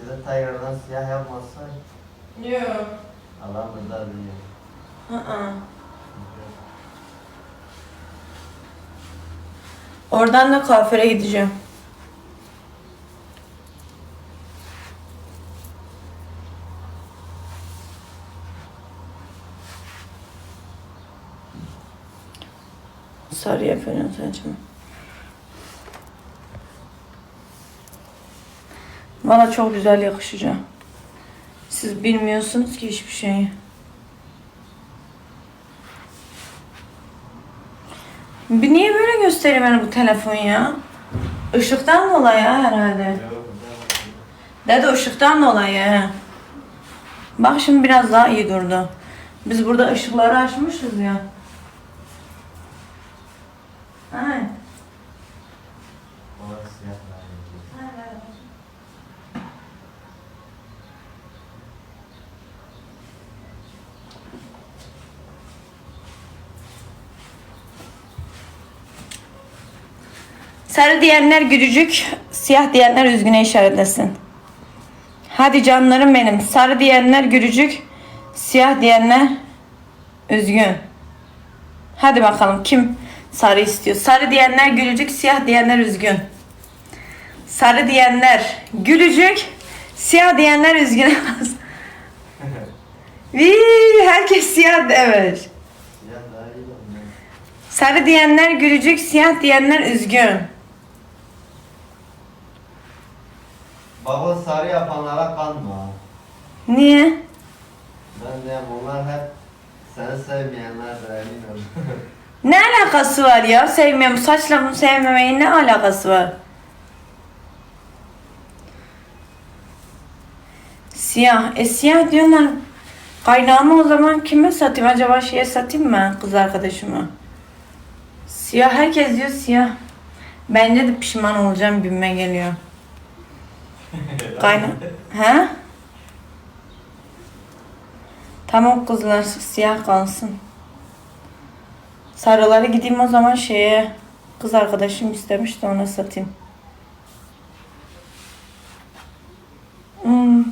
Ya da tekrardan siyah yapmazsan Yok. Allah burada biliyor. Hı Oradan da kuaföre gideceğim. Sarı yapıyorum saçımı. Bana çok güzel yakışacak. Siz bilmiyorsunuz ki hiçbir şeyi. Niye böyle gösteriyor bana bu telefon ya? Işıktan dolayı ha herhalde. Dede ışıktan dolayı. Bak şimdi biraz daha iyi durdu. Biz burada ışıkları açmışız ya. Ay. Ona siyah vermeyeceğiz. Sarı diyenler gülücük, siyah diyenler üzgüne işaretlesin. Hadi canlarım benim. Sarı diyenler gülücük, siyah diyenler üzgün. Hadi bakalım kim sarı istiyor? Sarı diyenler gülücük, siyah diyenler üzgün. Sarı diyenler gülücük, siyah diyenler üzgün. Vii, herkes siyah evet. Sarı diyenler gülücük, siyah diyenler üzgün. Baba sarı yapanlara kanma. Niye? Ben de bunlar hep seni sevmeyenlerdir emin ol. Ne alakası var ya? Sevmiyorum. Saçla bunu sevmemeyin ne alakası var? Siyah. E siyah diyorlar. Kaynağımı o zaman kime satayım? Acaba şeye satayım mı? Kız arkadaşıma. Siyah. Herkes diyor siyah. Bence de pişman olacağım gibime geliyor. Kaynak. He? Tamam kızlar siyah kalsın. Sarıları gideyim o zaman şeye kız arkadaşım istemiş de ona satayım. Hmm.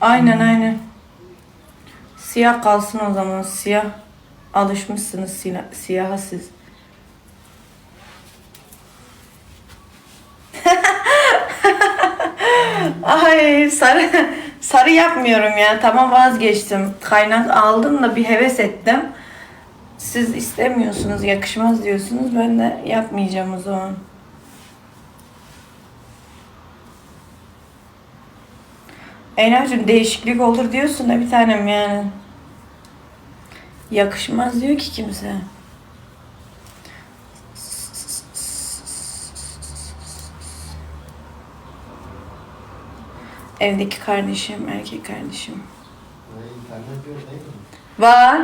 Aynen aynen. Siyah kalsın o zaman siyah. Alışmışsınız siyah, siyaha siz. Sarı sarı yapmıyorum ya. Tamam vazgeçtim. Kaynak aldım da bir heves ettim. Siz istemiyorsunuz, yakışmaz diyorsunuz. Ben de yapmayacağım o zaman. Eynacığım değişiklik olur diyorsun da bir tanem yani. Yakışmaz diyor ki kimse. Evdeki kardeşim, erkek kardeşim. Var.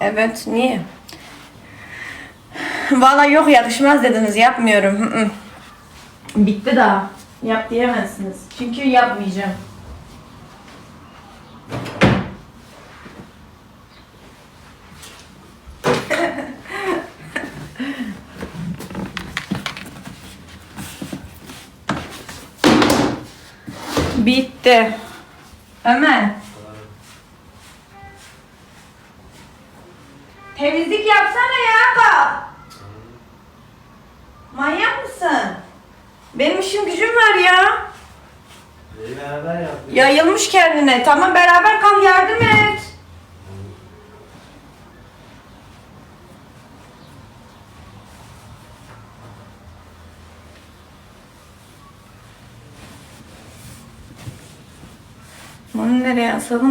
Evet, niye? Valla yok yakışmaz dediniz, yapmıyorum. Bitti daha. Yap diyemezsiniz. Çünkü yapmayacağım. Bitti. Ömer. Temizlik yapsana ya bak. Manyak mısın? Benim işim gücüm var ya. İyi beraber yapıyoruz. Yayılmış kendine. Tamam beraber kal yardım et. ഒന്നര അസുഖം